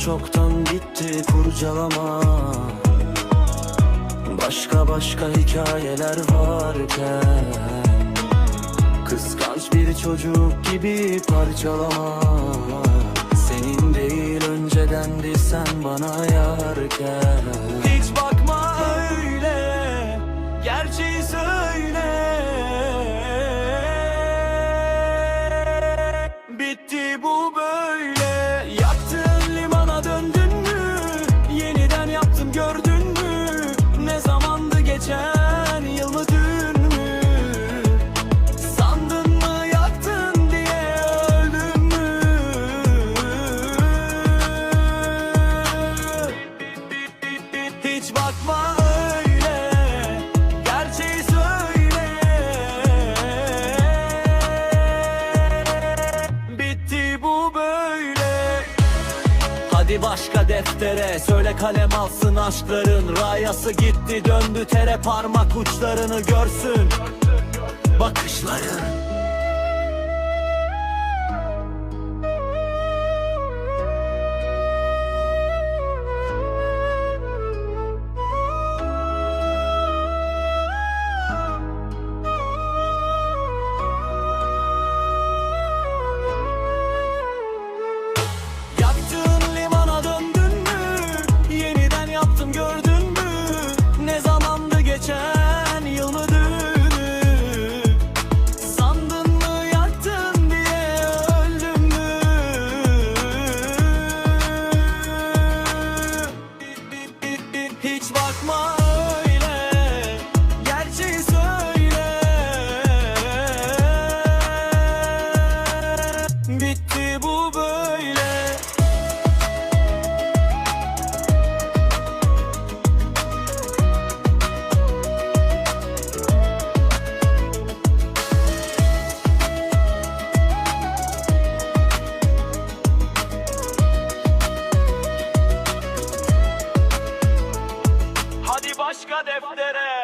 çoktan bitti kurcalama. Başka başka hikayeler varken Kıskanç bir çocuk gibi parçalama. Senin değil öncedendi sen bana yarken Hadi başka deftere Söyle kalem alsın aşkların. Rayası gitti döndü tere Parmak uçlarını görsün. Bakışların Hiç bakma öyle Gerçeği söyle. Bitti bu böyle. başka deftere.